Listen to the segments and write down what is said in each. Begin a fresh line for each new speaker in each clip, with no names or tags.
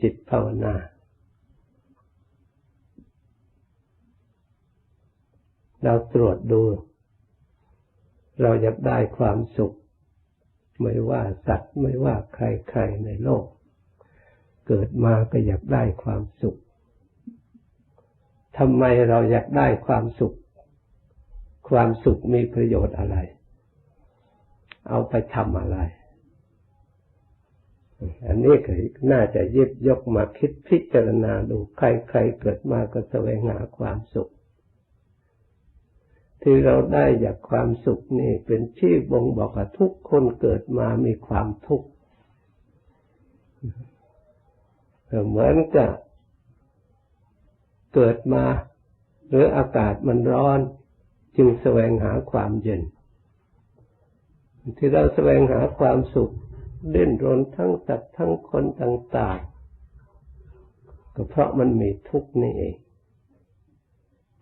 จิตภาวนา เราตรวจดู เราอยากได้ความสุข ไม่ว่าสัตว์ไม่ว่าใครๆในโลก เกิดมาก็อยากได้ความสุขทำไมเราอยากได้ความสุข ความสุขมีประโยชน์อะไร เอาไปทำอะไร อันนี้ก็น่าจะยิบยกมาคิดพิจารณาดูใครๆเกิดมาก็แสวงหาความสุข ที่เราได้จากความสุขนี่เป็นชี้บ่งบอกว่าทุกคนเกิดมามีความทุกข์เหมือนกับเกิดมาหรืออากาศมันร้อน จึงแสวงหาความเย็น ที่เราแสวงหาความสุข เด่นรนทั้งสัตว์ทั้งคนต่าง ๆ ก็เพราะมันมีทุกข์นี่เอง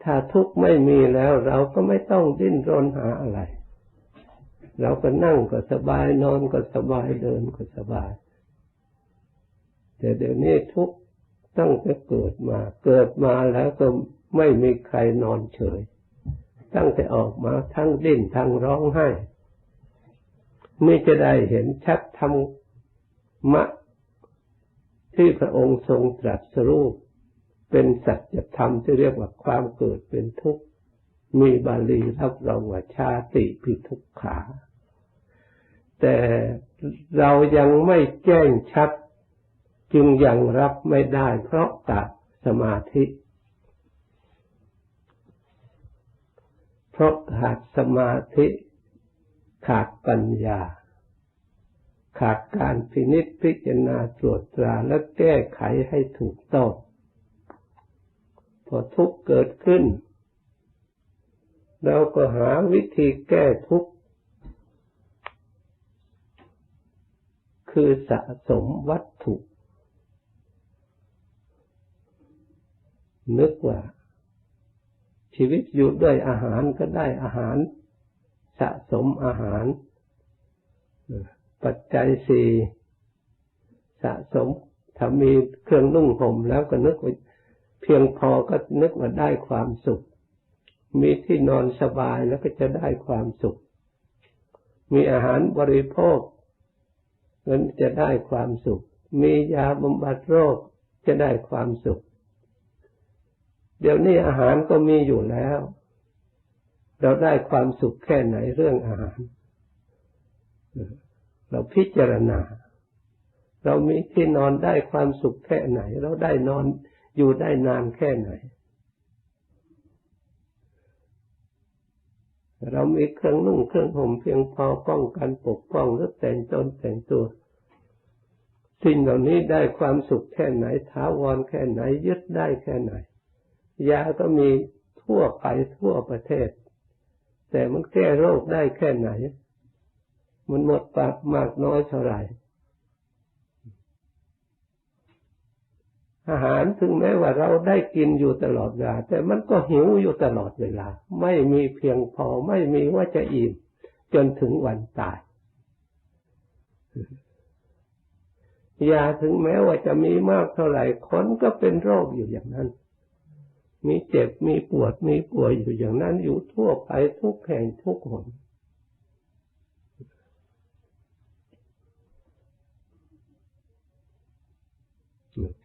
ถ้าทุกข์ไม่มีแล้วเราก็ไม่ต้องดิ้นรนหาอะไร เราก็นั่งก็สบายนอนก็สบายเดินก็สบาย แต่เดี๋ยวนี้ทุกข์ตั้งแต่เกิดมา เกิดมาแล้วก็ไม่มีใครนอนเฉย ตั้งแต่ออกมาทั้งดิ้นทั้งร้องไห้ ไม่จะได้เห็นชัดธรรมะที่พระองค์ทรงตรัสรู้เป็นสัจธรรมที่เรียกว่าความเกิดเป็นทุกข์ มีบาลีรับรองว่าชาติพิทุกขา แต่เรายังไม่แจ้งชัด จึงยังรับไม่ได้เพราะตัดสมาธิ เพราะขาดสมาธิ ขาดปัญญา ขาดการพินิจพิจารณาตรวจตราและแก้ไขให้ถูกต้องพอทุกข์เกิดขึ้น เราก็หาวิธีแก้ทุกข์คือสะสมวัตถุ นึกว่า ชีวิตอยู่ด้วยอาหารก็ได้อาหาร สะสมอาหาร ปัจจัยสี่สะสมถ้ามีเครื่องนุ่งห่มแล้วก็นึกว่าเพียงพอก็นึกว่าได้ความสุข มีที่นอนสบายแล้วก็จะได้ความสุข มีอาหารบริโภคนั้นจะได้ความสุข มียาบำบัดโรคจะได้ความสุข เดี๋ยวนี้อาหารก็มีอยู่แล้ว เราได้ความสุขแค่ไหนเรื่องอาหาร เราพิจารณา เรามีที่นอนได้ความสุขแค่ไหน เราได้นอนอยู่ได้นานแค่ไหน เรามีเครื่องนุ่งเครื่องห่มเพียงพอป้องกันปกป้องหรือแต่งตนแต่งตัวสิ่งเหล่านี้ได้ความสุขแค่ไหนท้าวรแค่ไหนยึดได้แค่ไหนยาก็มีทั่วไปทั่วประเทศ แต่มันแก้โรคได้แค่ไหน มันหมดปากมากน้อยเท่าไหร่ อาหารถึงแม้ว่าเราได้กินอยู่ตลอดเวลาแต่มันก็หิวอยู่ตลอดเวลา ไม่มีเพียงพอไม่มีว่าจะอิ่มจนถึงวันตายยาถึงแม้ว่าจะมีมากเท่าไหร่คนก็เป็นโรคอยู่อย่างนั้น มีเจ็บมีปวดมีป่วยอยู่อย่างนั้นอยู่ทั่วไปทุกแห่งทุกหน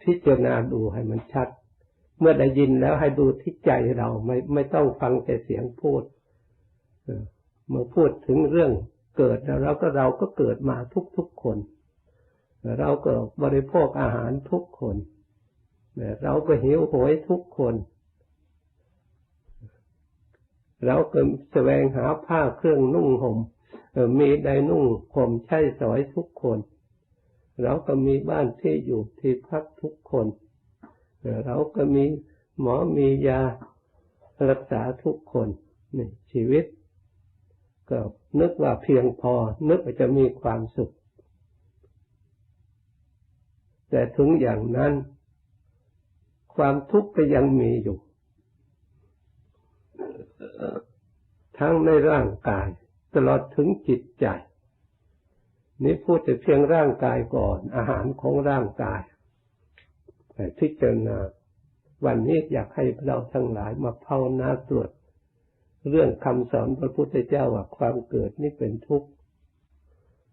พิจารณาดูให้มันชัด เมื่อได้ยินแล้วให้ดูที่ใจเราไม่ไม่ต้องฟังแต่เสียงพูดเมื่อพูดถึงเรื่องเกิดแล้วเราก็เราก็เกิดมาทุกทุกคน เราก็บริโภคอาหารทุกคน เราก็หิวโหยทุกคน เราก็แสวงหาผ้าเครื่องนุ่งหม่มมีได้นุ่งห่มใช้สอยทุกคนเราก็มีบ้านที่อยู่ที่พักทุกคนเราก็มีหมอมียารักษาทุกคนนี่ชีวิต ก็นึกว่าเพียงพอ นึกว่าจะมีความสุข แต่ถึงอย่างนั้น ความทุกข์ก็ยังมีอยู่ ทั้งในร่างกาย ตลอดถึงจิตใจ นี่พูดแต่เพียงร่างกายก่อน อาหารของร่างกายแต่พิจารณาวันนี้อยากให้เราทั้งหลายมาภาวนาตรวจ เรื่องคำสอนพระพุทธเจ้าว่าความเกิดนี่เป็นทุกข์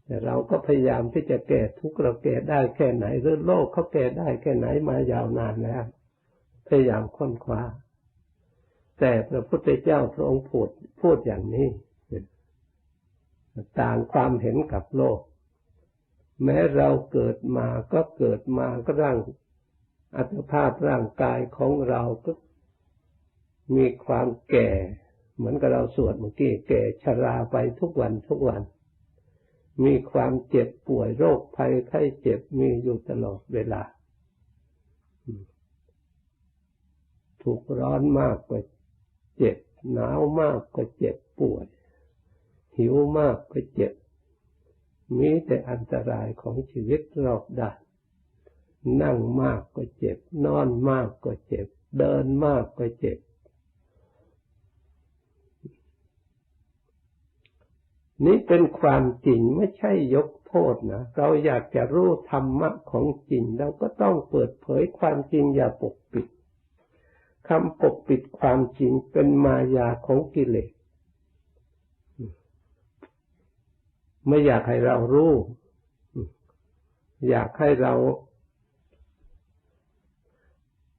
แต่เราก็พยายามที่จะแก้ทุกข์เราแก้ได้แค่ไหนหรือโลกเขาแก้ได้แค่ไหนมายาวนานแล้วพยายามค้นคว้า แต่พระพุทธเจ้าพระองค์พูดพูดอย่างนี้ ต่างความเห็นกับโลก แม้เราเกิดมาก็เกิดมาก็ร่างอัตภาพร่างกายของเราก็มีความแก่ เหมือนกับเราสวดเมื่อกี้แก่ชราไปทุกวันทุกวัน มีความเจ็บป่วยโรคภัยไข้เจ็บมีอยู่ตลอดเวลาถูกร้อนมากก็ เจ็บ หนาวมากก็เจ็บป่วยหิวมากก็เจ็บ มีแต่อันตรายของชีวิตรอบด้าน นั่งมากก็เจ็บ นอนมากก็เจ็บ เดินมากก็เจ็บ นี่เป็นความจริงไม่ใช่ยกโทษนะ เราอยากจะรู้ธรรมะของจริงเราก็ต้องเปิดเผยความจริงอย่าปกปิด คำปกปิดความจริงเป็นมายาของกิเลสไม่อยากให้เรารู้ อยากให้เรา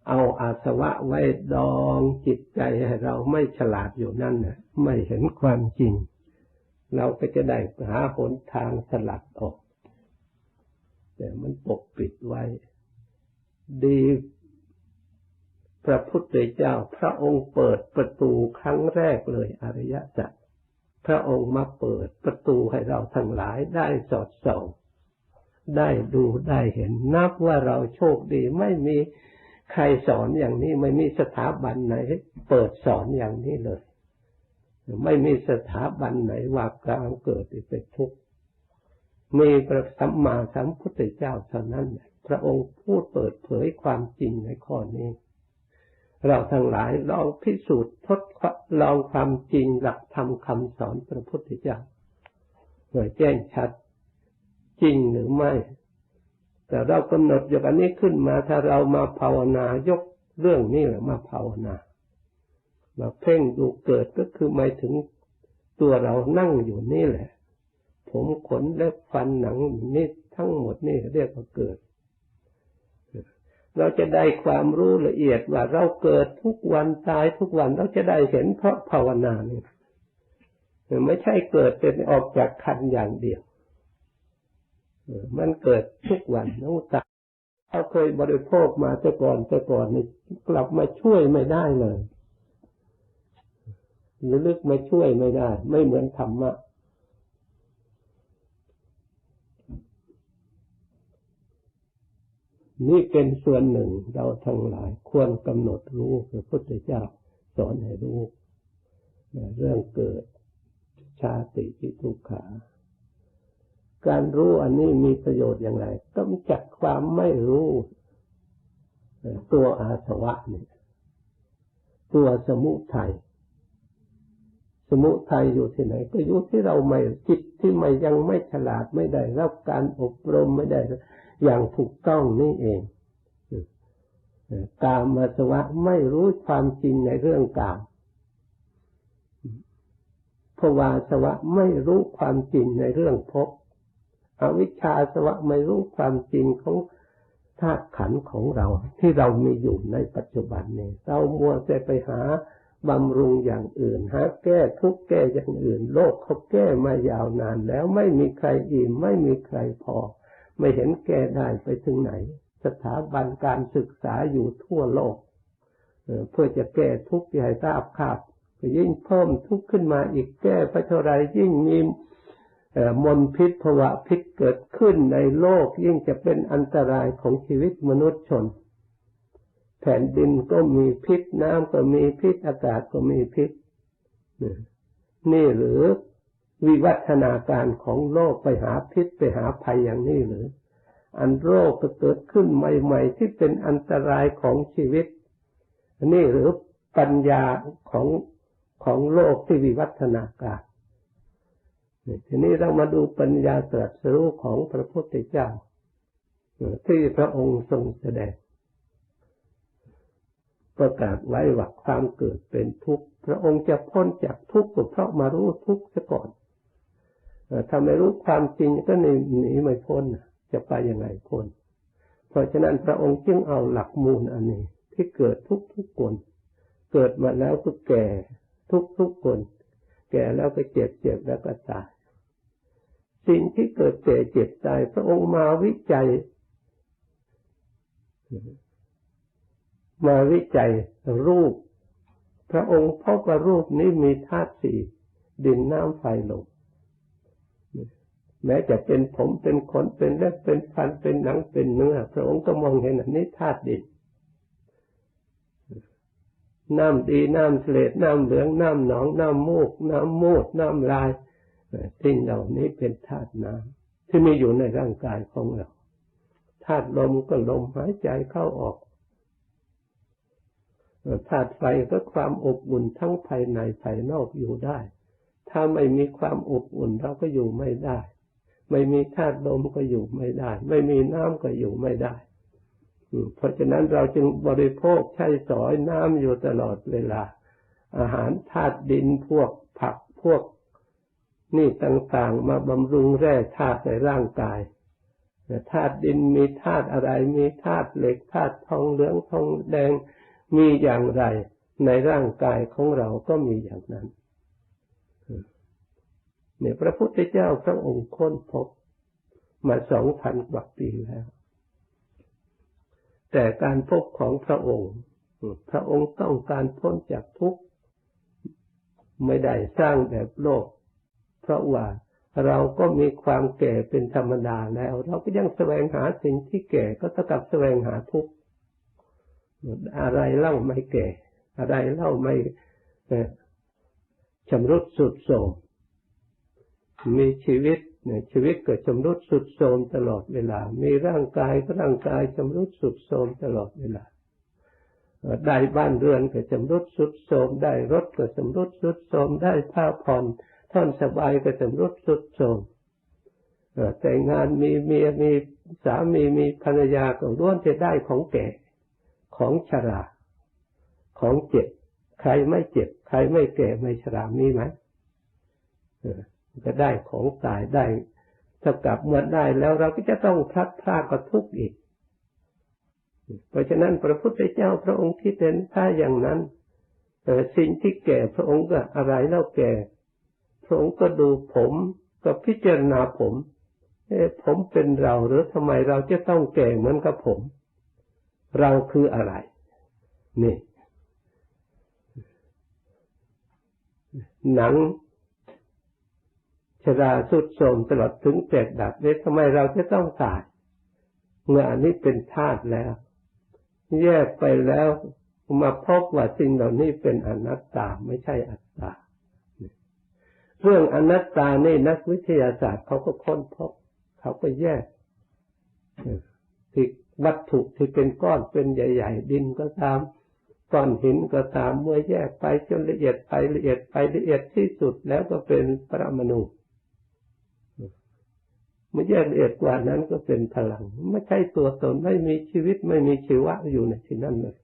เอาอาสวะไว้ดองจิตใจให้เราไม่ฉลาดอยู่นั่นน่ะ ไม่เห็นความจริง เราก็จะได้หาหนทางสลัดออก แต่มันปกปิดไว้ ดี พระพุทธเจ้า พระองค์เปิดประตูครั้งแรกเลยอริยสัจพระองค์มาเปิดประตูให้เราทั้งหลายได้สอดส่องได้ดูได้เห็นนับว่าเราโชคดีไม่มีใครสอนอย่างนี้ไม่มีสถาบันไหน เปิดสอนอย่างนี้เลย ไม่มีสถาบันไหนว่าการเกิดเป็นทุกข์มีพระสัมมาสัมพุทธเจ้าเท่านั้นพระองค์พูดเปิดเผยความจริงในข้อนี้ เราทั้งหลายลองพิสูจน์ทดลองความจริงหลักธรรมคำสอนพระพุทธเจ้าโดยแจ้งชัดจริงหรือไม่ แต่เรากำหนดอย่างนี้ขึ้นมาถ้าเรามาภาวนายกเรื่องนี้แหละมาภาวนามาเพ่งดูเกิดก็คือหมายถึงตัวเรานั่งอยู่นี่แหละ ผมขนและฟันหนังนี่ทั้งหมดนี่เรียกว่าเกิด เราจะได้ความรู้ละเอียดว่าเราเกิดทุกวันตายทุกวันเราจะได้เห็นเพราะภาวนาเนี่ยไม่ใช่เกิดเป็นออกจากคันอย่างเดียวมันเกิดทุกวันน้องตาเราเคยบริโภคมาแต่ก่อนแต่ก่อนนี่กลับมาช่วยไม่ได้เลยรือลึกมาช่วยไม่ได้ ไม่เหมือนธรรมะ นี่เป็นส่วนหนึ่งเราทั้งหลายควรกำหนดรู้พระพุทธเจ้าสอนให้รู้เรื่องเกิดชาติปิทุกขา การรู้อันนี้มีประโยชน์อย่างไรกำจัดความไม่รู้ ตัวอาสวะนี่ตัวสมุทัยสมุทัยอยู่ที่ไหน ก็อยู่ที่เราไม่จิตที่ไม่ยังไม่ฉลาดไม่ได้รับการอบรมไม่ได้ อย่างถูกต้องนี่เองกามมาสวะไม่รู้ความจริงในเรื่องกามภวาสวะไม่รู้ความจริงในเรื่องภพอวิชชาสวะไม่รู้ความจริงของธาตุขันของเรา ที่เรามีอยู่ในปัจจุบันนี้เรามัวแต่ไปหาบำรุงอย่างอื่นหาแก้ทุกแก้อย่างอื่น โลกเขาแก้มายาวนานแล้วไม่มีใครอิ่มไม่มีใครพอ ไม่เห็นแก้ได้ไปถึงไหน สถาบันการศึกษาอยู่ทั่วโลกเพื่อจะแก้ทุกข์ให้ทราบขาดยิ่งเพิ่มทุกข์ขึ้นมาอีกแก้ไปเท่าไรยิ่งมีมลพิษภวะพิษเกิดขึ้นในโลกยิ่งจะเป็นอันตรายของชีวิตมนุษย์ชน แผ่นดินก็มีพิษน้ำก็มีพิษอากาศก็มีพิษนี่หรือ วิวัฒนาการของโลกไปหาพิษไปหาภัยอย่างนี้หรือ อันโรคเกิดขึ้นใหม่ๆ ที่เป็นอันตรายของชีวิต นี่หรือปัญญาของของโลกที่วิวัฒนาการทีนี้เรามาดูปัญญาตรัสรู้ของพระพุทธเจ้า ที่พระองค์ทรงแสดง ประกาศไว้ว่าความเกิดเป็นทุกข์ พระองค์จะพ้นจากทุกข์ก็เพราะมารู้ทุกข์ซะก่อน ถ้าไม่รู้ความจริงก็หนีหนีไม่พ้นจะไปยังไงพ้นเพราะฉะนั้นพระองค์จึงเอาหลักมูลอันนี้ที่เกิดทุกทุกคน เกิดมาแล้วก็แก่ทุกทุกคน แก่แล้วก็เจ็บเจ็บแล้วก็ตาย สิ่งที่เกิดแก่เจ็บตายพระองค์มาวิจัย มาวิจัยรูป พระองค์พบว่ารูปนี้มีธาตุสี่ดินน้ำไฟลม แม้จะเป็นผมเป็นขนเป็นเล็บเป็นฟันเป็นหนังเป็นเนื้อพระองค์ก็มองเห็นอันนี้ธาตุดินน้ำดีน้ำเสลดน้ำเหลืองน้ำหนองน้ำมูก น้ำมูดน้ำลายสิ่งเหล่านี้เป็นธาตุน้ำที่มีอยู่ในร่างกายของเราธาตุลมก็ลมหายใจเข้าออกธาตุไฟก็ความอบอุ่นทั้งภายในภายนอกอยู่ได้ ถ้าไม่มีความอบอุ่นเราก็อยู่ไม่ได้ ไม่มีธาตุลมก็อยู่ไม่ได้ ไม่มีน้ำก็อยู่ไม่ได้เพราะฉะนั้นเราจึงบริโภคใช้สอยน้ำอยู่ตลอดเวลา อาหารธาตุดินพวกผักพวกนี่ต่างๆ มาบำรุงแร่ธาตุในร่างกายธาตุดินมีธาตุอะไร มีธาตุเหล็กธาตุทองเหลืองทองแดงมีอย่างไร ในร่างกายของเราก็มีอย่างนั้น เนี่ยพระพุทธเจ้าพระองค์ค้นพบมาสองพันกว่าปีแล้ว แต่การพบของพระองค์ พระองค์ต้องการพ้นจากทุกข์ไม่ได้สร้างแบบโลก เพราะว่าเราก็มีความแก่เป็นธรรมดาแล้ว เราก็ยังแสวงหาสิ่งที่แก่ก็เท่ากับแสวงหาทุกข์อะไรเล่าไม่แก่ อะไรเล่าไม่ชำรุดสุดโทรม มีชีวิตเนี่ยชีวิตก็ชำรุดสุดโทรมตลอดเวลา มีร่างกายก็ร่างกายชำรุดสุดโทรมตลอดเวลา ได้บ้านเรือนก็ชำรุดสุดโทรมได้รถก็ชำรุดสุดโทรมได้ผ้าผ่อนท่อนสบายก็ชำรุดสุดโทรมแต่งงานมีเมียมีสามีมีภรรยาก็ล้วนจะได้ของแก่ของชราของเจ็บ ใครไม่เจ็บ ใครไม่แก่ไม่ชรามีไหม ก็ได้ของตายได้ถ้ากลับเมื่อได้แล้วเราก็จะต้องพลัดพรากกับทุกข์อีก เพราะฉะนั้นพระพุทธเจ้าพระองค์ที่เป็นถ้าอย่างนั้นสิ่งที่แก่พระองค์ก็อะไรเล่าแก่ พระองค์ก็ดูผมก็พิจารณาผมเอผมเป็นเราหรือทำไมเราจะต้องแก่เหมือนกับผม เราคืออะไร นี่ หนัง ชราสุดโทมตลอดถึงแตกดับเนี่ยทำไมเราจะต้องตายเมื่ออันนี้เป็นธาตุแล้ว แยกไปแล้วมาพบว่าสิ่งเหล่านี้เป็นอนัตตาไม่ใช่อัตตา เรื่องอนัตตานี่นักวิทยาศาสตร์เขาก็ค้นพบ เขาก็แยกที่วัตถุที่เป็นก้อนเป็นใหญ่ ๆ ดินก็ตามก้อนหินก็ตามเมื่อแยกไปจนละเอียดไปละเอียดไปละเอียดที่สุดแล้วก็เป็นปรมาณู ไม่แยกเอียดกว่านั้นก็เป็นพลัง ไม่ใช่ตัวตนไม่มีชีวิตไม่มีชีวะอยู่ในที่นั้นเลย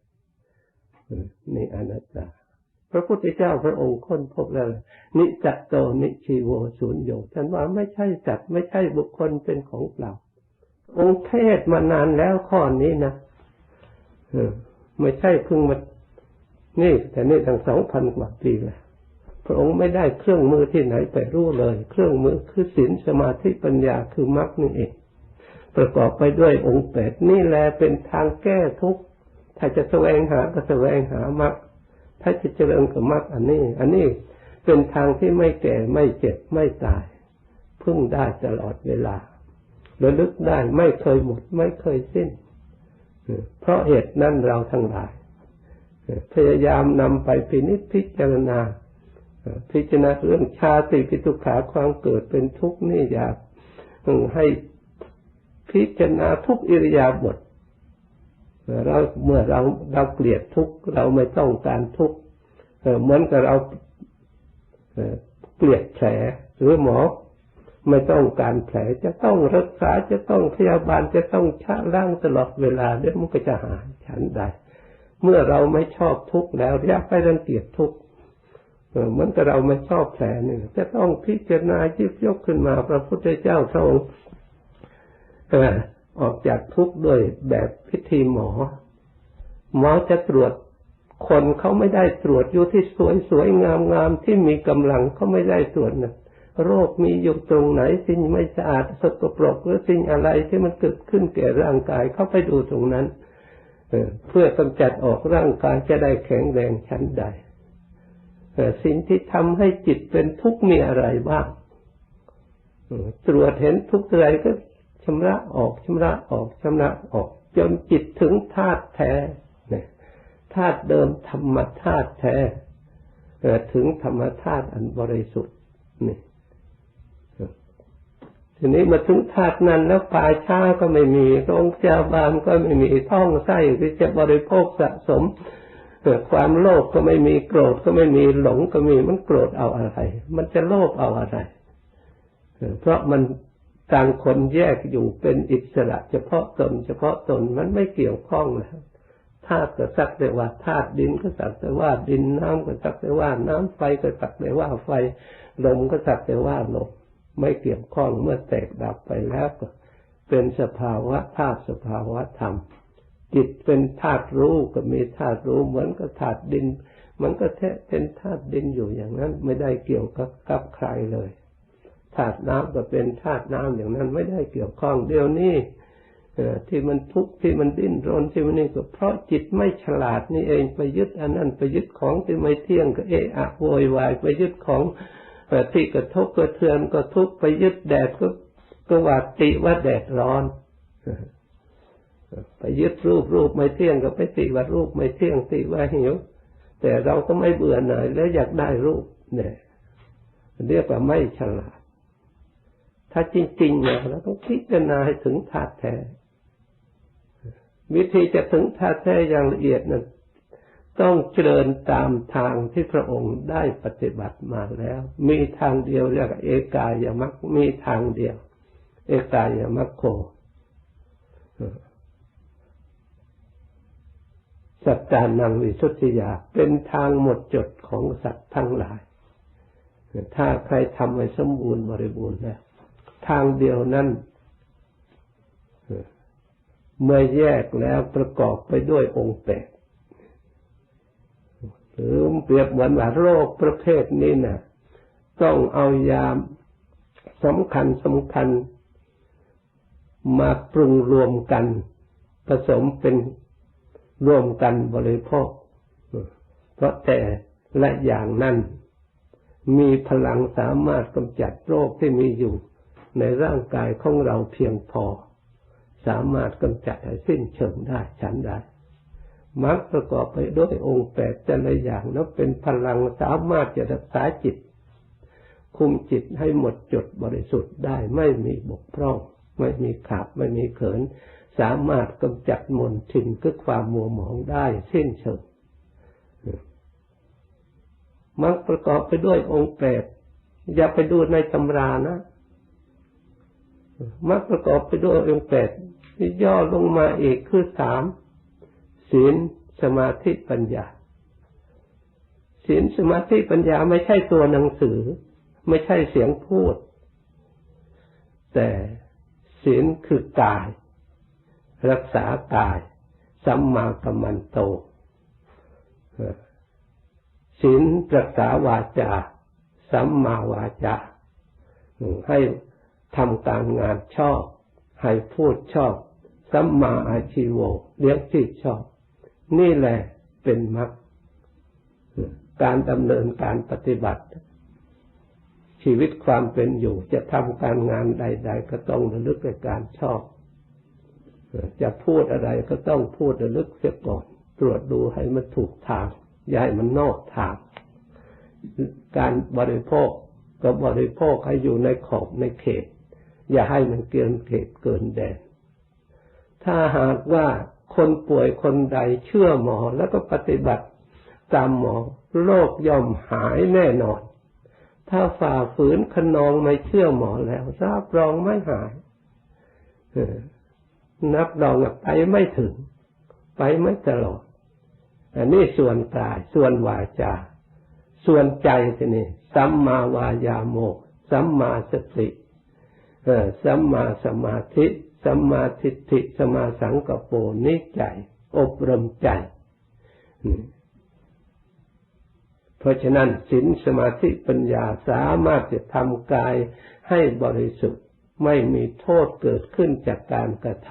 นี่อนัตตา พระพุทธเจ้าพระองค์ค้นพบแล้ว นิจัตโตนิชีโวสุญโยท่านว่าไม่ใช่จัตไม่ใช่บุคคลเป็นของเปล่า องค์เทศมานานแล้วข้อนี้นะไม่ใช่เพิ่งมานี่แต่นี่ตั้งสองพันกว่าปีแล้ว พระองค์ไม่ได้เครื่องมือที่ไหนไปรู้เลย เครื่องมือคือศีลสมาธิปัญญาคือมรรคนี่เอง ประกอบไปด้วยองค์แปดนี่แหละเป็นทางแก้ทุกข์ถ้าจะแสวงหาก็แสวงหามรรคถ้าจะเจริญกับมรรคอันนี้ อันนี้เป็นทางที่ไม่แก่ไม่เจ็บไม่ตาย พึ่งได้ตลอดเวลาระลึกได้ไม่เคยหมดไม่เคยสิ้น เพราะเหตุนั้นเราทั้งหลาย พยายามนำไปพินิจพิจารณา พิจารณาเรื่องชาติปิทุขาความเกิดเป็นทุกข์นี่อยากให้พิจารณาทุกอิริยาบถเราเมื่อเราเราเกลียดทุกข์เราไม่ต้องการทุกข์เหมือนกับเราเกลียดแผลหรือหมอไม่ต้องการแผลจะต้องรักษาจะต้องพยาบาลจะต้องชะล้างตลอดเวลาเดี๋ยวมันก็จะหายฉันได้ เมื่อเราไม่ชอบทุกข์แล้วอยากไปรังเกียจทุกข์ เหมือนกับเราไม่ชอบแผลหนึ่งจะต้องพิจารณายิบยกขึ้นมา พระพุทธเจ้าทรงออกจากทุกข์ด้วยแบบพิธีหมอ หมอจะตรวจคนเขาไม่ได้ตรวจอยู่ที่สวยสวยงามงามที่มีกำลังเขาไม่ได้ตรวจนะโรคมีอยู่ตรงไหนสิ่งไม่สะอาดสกปรกหรือสิ่งอะไรที่มันเกิดขึ้นแก่ร่างกายเขาไปดูตรงนั้นเพื่อกำจัดออกร่างกายจะได้แข็งแรงชั้นใด สิ่งที่ทำให้จิตเป็นทุกข์มีอะไรบ้างตรวจเห็นทุกข์อะไรก็ชำระออกชำระออกชำระออก จนจิตถึงธาตุแท้ธาตุเดิมธรรมธาตุแท้ถึงธรรมธาตุอันบริสุทธิ์นี่ทีนี้มาถึงธาตุนั้นแล้วป่าช้าก็ไม่มีโรงพยาบาลก็ไม่มีท้องไส้ที่จะบริโภคสะสม เกิดความโลภก็ไม่มีโกรธก็ไม่มีหลงก็มีมันโกรธเอาอะไร มันจะโลภเอาอะไร เพราะมันต่างคนแยกอยู่เป็นอิสระ เฉพาะตน เฉพาะตนมันไม่เกี่ยวข้องแล้วธาตุก็สักแต่ว่าธาตุดินก็สักแต่ว่าดินน้ำก็สักแต่ว่าน้ำไฟก็สักแต่ว่าไฟลมก็สักแต่ว่าลมไม่เกี่ยวข้องเมื่อแตกดับไปแล้วก็เป็นสภาวะธาตุสภาวะธรรม จิตเป็นธาตุรู้ก็มีธาตุรู้เหมือนกับธาตุดิน มันก็แท้เป็นธาตุดินอยู่อย่างนั้น ไม่ได้เกี่ยวกับกับใครเลยธาตุน้ำก็เป็นธาตุน้ำอย่างนั้นไม่ได้เกี่ยวข้องเดี๋ยวนี้ที่มันทุกข์ที่มันดิ้นรนที่มันนี่ก็เพราะจิตไม่ฉลาดนี่เองไปยึดอันนั้นไปยึดของที่ไม่เที่ยงก็เอะอะโวยวายไปยึดของที่กระทบกระเทือนก็ทุกข์ไปยึดแดดก็ก็ว่าติว่าแดดร้อน ไปยึดรูปรูปไม่เที่ยงก็ไปติว่ารูปไม่เที่ยงติว่าหิว แต่เราก็ไม่เบื่อหน่ายแล้วอยากได้รูปเนี่ยเรียกว่าไม่ฉลาด ถ้าจริงๆเนี่ยเราต้องพิจารณาให้ถึงธาตุแท้ วิธีจะถึงธาตุแท้อย่างละเอียดนั้นต้องเจริญตามทางที่พระองค์ได้ปฏิบัติมาแล้ว มีทางเดียวเรียกเอกายามัคมีทางเดียว เอกายามัคโค สัจจานังวิสุทธิยา เป็นทางหมดจดของสัตว์ทั้งหลาย ถ้าใครทำให้สมบูรณ์บริบูรณ์แล้วทางเดียวนั้นเมื่อแยกแล้วประกอบไปด้วยองค์แปดหรือเปรียบเหมือนว่าโรคประเภทนี้นะ่ะ ต้องเอายาสำคัญสำคัญมาปรุงรวมกัน ผสมเป็น ร่วมกันบริโภค เพราะแต่ละอย่างนั้นมีพลังสามารถกำจัดโรคที่มีอยู่ในร่างกายของเราเพียงพอ สามารถกำจัดให้สิ้นเชิงได้ฉันได้มักประกอบไปด้วยองค์แปดแต่ละอย่างนั้นเป็นพลังสามารถจะรักษาจิต คุมจิตให้หมดจดบริสุทธิ์ได้ไม่มีบกพร่อง ไม่มีขาดไม่มีเขิน สามารถกำจัดมนทินคือความมัวหมองได้เส้นเชิงมักประกอบไปด้วยองค์แปดอย่าไปดูในตำรานะมักประกอบไปด้วยองค์แปดย่อลงมาอีกคือสามศีลสมาธิปัญญาศีลสมาธิปัญญาไม่ใช่ตัวหนังสือ ไม่ใช่เสียงพูด แต่ศีลคือกาย รักษากาย สัมมากัมมันโตศีลรักษาวาจา สัมมาวาจา ให้ทำการงานชอบ ให้พูดชอบ สัมมาอาชีโวเลี้ยงชีพชอบ นี่แหละเป็นมรรคการดำเนินการปฏิบัติ ชีวิตความเป็นอยู่จะทำการงานใด ๆ ก็ต้องระลึกในการชอบ จะพูดอะไรก็ต้องพูดระลึกเสียก่อน ตรวจดูให้มันถูกทาง อย่าให้มันนอกทาง การบริโภคก็บริโภคให้อยู่ในขอบในเขต อย่าให้มันเกินเขตเกินแดน ถ้าหากว่าคนป่วยคนใดเชื่อหมอแล้วก็ปฏิบัติตามหมอโรคย่อมหายแน่นอน ถ้าฝ่าฝืนขนองไม่เชื่อหมอแล้วทรับรองไม่หาย นับรองไปไม่ถึง ไปไม่ตลอดอันนี้ส่วนกายส่วนวาจา ส่วนใจทีนี้สัมมาวายาโมสัมมาสติสัมมาสมาธิสัมมาทิฏฐิสัมมาสังกปรนิใจ อบรมใจ เพราะฉะนั้นศีลสมาธิปัญญาสามารถจะทำกายให้บริสุทธิ์ ไม่มีโทษเกิดขึ้นจากการกระท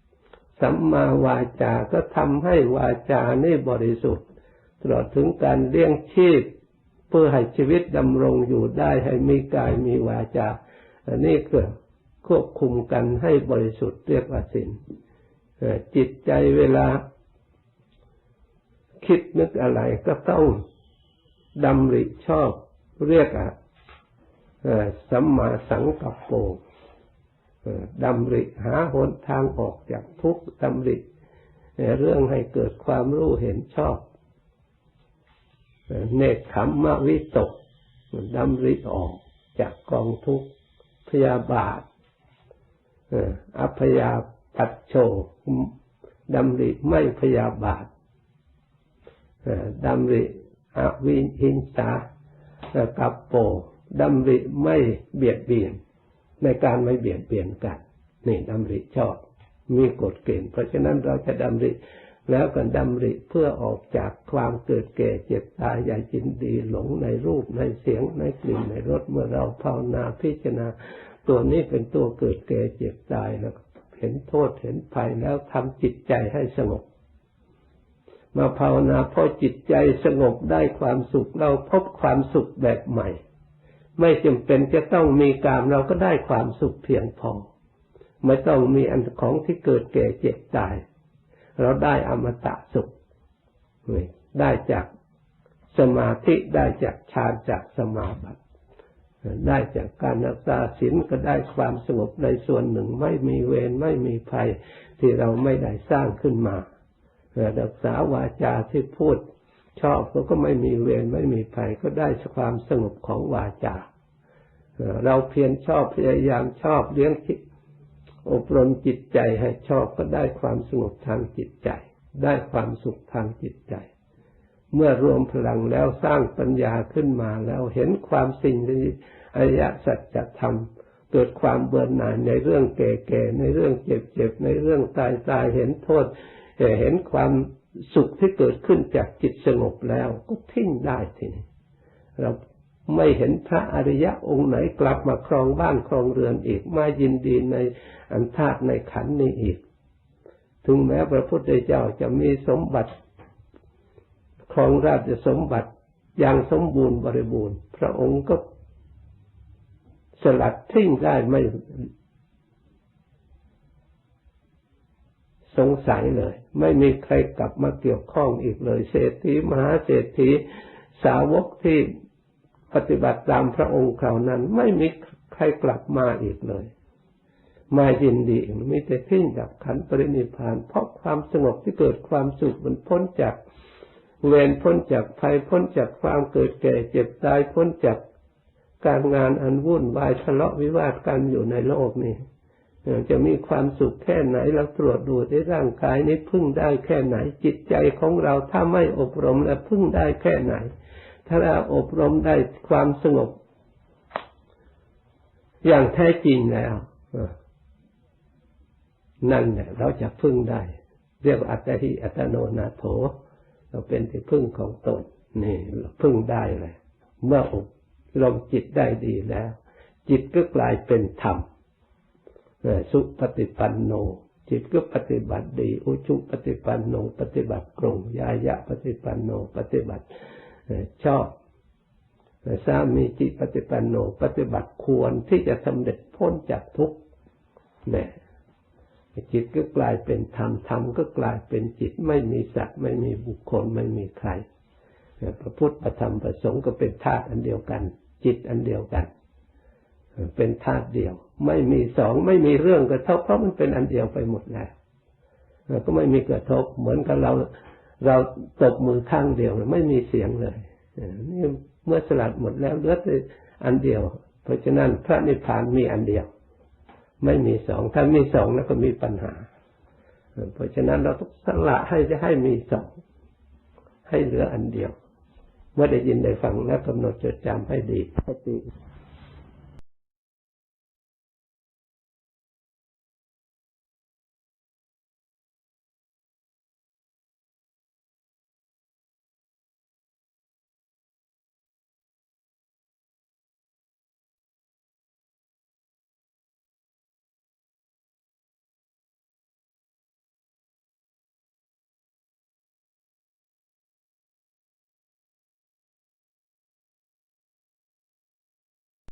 ำสัมมาวาจาก็ทำให้วาจานี่บริสุทธิ์ตลอดถึงการเลี้ยงชีพ เพื่อให้ชีวิตดำรงอยู่ได้ให้มีกายมีวาจาอันนี้ก็ควบคุมกันให้บริสุทธิ์เรียกว่าศีลจิตใจเวลา คิดนึกอะไรก็ต้องดำริชอบเรียกอะสัมมาสังกัปโป ดำริหาหนทางออกจากทุกข์ดำริเรื่องให้เกิดความรู้เห็นชอบเนคขมมวิตกดำริออกจากกองทุกข์พยาบาทอัพยาปัจโชดำริไม่พยาบาทดำริอวิหินสากับโปดำริไม่เบียดเบียน ในการไม่เบียดเบียนกันนี่ดำริชอบ มีกฎเกณฑ์เพราะฉะนั้นเราจะดำริแล้วกันดำริเพื่อออกจากความเกิดแก่เจ็บตายอย่าจินดีหลงในรูปในเสียงในกลิ่นในรสเมื่อเราภาวนาพิจารณา ตัวนี้เป็นตัวเกิดแก่เจ็บตายแล้วเห็นโทษเห็นภัยแล้วทำจิตใจให้สงบ มาภาวนาพอจิตใจสงบได้ความสุขเราพบความสุขแบบใหม่ ไม่จำเป็นจะต้องมีกามเราก็ได้ความสุขเพียงพอ ไม่ต้องมีอันของที่เกิดแก่เจ็บตาย เราได้อมตะสุขได้จากสมาธิได้จากฌานจากสมาบัติได้จากการรักษาศีลก็ได้ความสงบในส่วนหนึ่งไม่มีเวรไม่มีภัยที่เราไม่ได้สร้างขึ้นมารักษาวาจาที่พูด ชอบก็ไม่มีเวรไม่มีภัยก็ได้ความสงบของวาจาเราเพียรชอบพยายามชอบเลี้ยงอบรมจิตใจให้ชอบก็ได้ความสงบทางจิตใจ ได้ความสุขทางจิตใจ เมื่อรวมพลังแล้วสร้างปัญญาขึ้นมาแล้วเห็นความสิ่งที่อริยสัจธรรมเกิดความเบื่อหน่ายในเรื่องแก่ๆในเรื่องเจ็บๆในเรื่องตายตายเห็นโทษเห็นความ สุขที่เกิดขึ้นจากจิตสงบแล้วก็ทิ้งได้ทีนี้เราไม่เห็นพระอริยะองค์ไหนกลับมาครองบ้านครองเรือนอีกมายินดีในอันธาตุในขันนี้อีก ถึงแม้พระพุทธเจ้าจะมีสมบัติครองราชสมบัติอย่างสมบูรณ์บริบูรณ์ พระองค์ก็สลัดทิ้งได้ไม่ สงสัยเลย ไม่มีใครกลับมาเกี่ยวข้องอีกเลย เศรษฐีมหาเศรษฐีสาวกที่ปฏิบัติตามพระองค์ครานั้น ไม่มีใครกลับมาอีกเลย มายินดีมีแต่ทิ้งดับขันปรินิพาน เพราะความสงบที่เกิดความสุขมันพ้นจากเวรพ้นจากภัยพ้นจากความเกิดแก่เจ็บตายพ้นจากการงานอันวุ่นวายทะเลาะวิวาทกันอยู่ในโลกนี้ จะมีความสุขแค่ไหนเราตรวจดูในร่างกายนี้พึ่งได้แค่ไหน จิตใจของเราถ้าไม่อบรมแล้วพึ่งได้แค่ไหน ถ้าเราอบรมได้ความสงบ อย่างแท้จริงแล้วนั่นเนี่ยเราจะพึ่งได้ เรียกว่าอัตติอัตโนนาโถ เราเป็นที่พึ่งของตนนี่พึ่งได้เลย เมื่ออบรมจิตได้ดีแล้ว จิตก็กลายเป็นธรรม สุปฏิปันโน จิตก็ปฏิบัติดี อุชุปฏิปันโน ปฏิบัติตรงยายะปฏิปันโน ปฏิบัติชอบสามีจิตปฏิปันโน ปฏิบัติควรที่จะสำเร็จพ้นจากทุกข์เนี่ยจิตก็กลายเป็นธรรม ธรรมก็กลายเป็นจิต ไม่มีสัตว์ ไม่มีบุคคล ไม่มีใคร พระพุทธธรรมประสงค์ก็เป็นธาตุอันเดียวกัน จิตอันเดียวกัน เป็นธาตุเดียว ไม่มีสองไม่มีเรื่องกระทบเพราะมันเป็นอันเดียวไปหมดแล้วก็ไม่มีกระทบเหมือนกับเราเราตบมือข้างเดียวไม่มีเสียงเลยนี่เมื่อสลัดหมดแล้วเหลือแต่อันเดียว เพราะฉะนั้นพระนิพพานมีอันเดียว ไม่มีสองถ้ามีสองแล้วก็มีปัญหา เพราะฉะนั้นเราต้องสละให้จะให้มีสองให้เหลืออันเดียว เมื่อได้ยินได้ฟังแล้วกำหนดจดจำให้ดีสติ